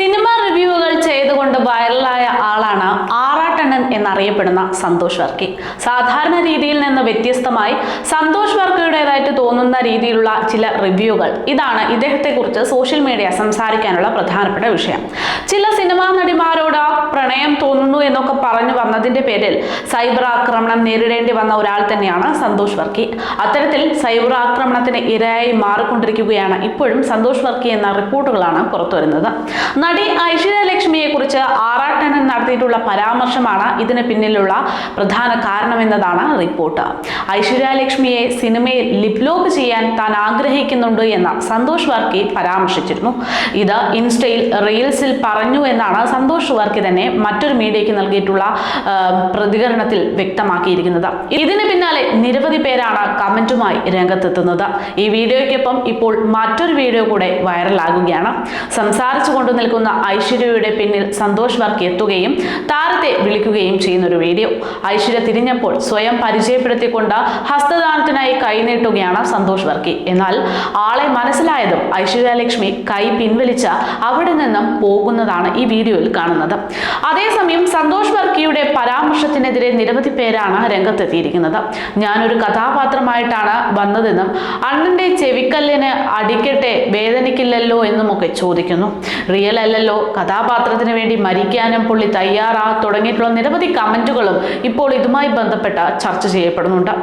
Cinema റിവ്യൂകൾ ചെയ്തുകൊണ്ട് വൈറലായ ആളാണ് ആറാട്ടണ്ണൻ എന്നറിയപ്പെടുന്ന സന്തോഷ് വർക്കി. സാധാരണ രീതിയിൽ നിന്ന് വ്യത്യസ്തമായി സന്തോഷ് വർക്കിയുടേതായിട്ട് തോന്നുന്ന രീതിയിലുള്ള ചില റിവ്യൂകൾ. ഇതാണ് ഇദ്ദേഹത്തെക്കുറിച്ച് സോഷ്യൽ മീഡിയ സംസാരിക്കാനുള്ള പ്രധാനപ്പെട്ട വിഷയം. ചില സിനിമാ നടിമാരോട് പ്രണയം തോന്നുന്നു എന്നൊക്കെ പറഞ്ഞു വന്നതിന്റെ പേരിൽ സൈബർ ആക്രമണം നേരിടേണ്ടി വന്ന ഒരാൾ തന്നെയാണ് സന്തോഷ് വർക്കി. അത്തരത്തിൽ സൈബർ ആക്രമണത്തിന് ഇരയായി മാറിക്കൊണ്ടിരിക്കുകയാണ് ഇപ്പോഴും സന്തോഷ് വർക്കി എന്ന റിപ്പോർട്ടുകളാണ് പുറത്തുവരുന്നത്. നടി ഐശ്വര്യ ലക്ഷ്മിയെ കുറിച്ച് ആറാട്ടണ്ണൻ നടത്തിയിട്ടുള്ള പരാമർശമാണ് ഇതിന് പിന്നിലുള്ള പ്രധാന കാരണമെന്നതാണ് റിപ്പോർട്ട്. ഐശ്വര്യ ലക്ഷ്മിയെ സിനിമയിൽ ലിപ്ലോക്ക് ചെയ്യാൻ താൻ ആഗ്രഹിക്കുന്നുണ്ട് എന്ന് സന്തോഷ് വർക്കി പരാമർശിച്ചിരുന്നു. ഇത് ഇൻസ്റ്റയിൽ റീൽസിൽ പറഞ്ഞു എന്നാണ് സന്തോഷ് വർക്കി തന്നെ മറ്റൊരു മീഡിയയ്ക്ക് നൽകിയിട്ടുള്ള ആ, പ്രതികരണത്തിൽ വ്യക്തമാക്കിയിരിക്കുന്നത്. ഇതിന് പിന്നാലെ നിരവധി പേരാണ് കമന്റുമായി രംഗത്തെത്തുന്നത്. ഈ വീഡിയോയ്ക്കൊപ്പം ഇപ്പോൾ മറ്റൊരു വീഡിയോ കൂടെ വൈറലാകുകയാണ്. സംസാരിച്ചു കൊണ്ടു നിൽക്കുന്ന ഐശ്വര്യയുടെ പിന്നിൽ സന്തോഷ് വർക്ക് എത്തുകയും താരത്തെ വിളിക്കുകയും ചെയ്യുന്ന ഒരു വീഡിയോ. ഐശ്വര്യ തിരിഞ്ഞപ്പോൾ സ്വയം പരിചയപ്പെടുത്തിക്കൊണ്ട് ഹസ്തദാനത്തിനായി കൈനീട്ടുകയാണ് സന്തോഷ് വർക്കി. എന്നാൽ ആളെ മനസ്സിലായതും ഐശ്വര്യ ലക്ഷ്മി കൈ പിൻവലിച്ച അവിടെ നിന്നും പോകുന്നതാണ് ഈ വീഡിയോയിൽ കാണുന്നത്. അതേസമയം സന്തോഷ് വർക്കിയുടെ പരാമർശത്തിനെതിരെ നിരവധി പേരാണ് രംഗത്തെത്തിയിരിക്കുന്നത്. ഞാനൊരു കഥാപാത്രമായിട്ടാണ് വന്നതെന്നും അണ്ണന്റെ ചെവിക്കല്ലിന് അടിക്കട്ടെ വേദനിക്കില്ലല്ലോ എന്നുമൊക്കെ ചോദിക്കുന്നു. റിയൽ അല്ലല്ലോ കഥാപാത്രത്തിന് വേണ്ടി മരിക്കാനും പുള്ളി തയ്യാറാ തുടങ്ങിയിട്ടുള്ള നിരവധി കമന്റുകളും ഇപ്പോൾ ഇതുമായി ബന്ധപ്പെട്ട് ചർച്ച ചെയ്യപ്പെടുന്നുണ്ട്.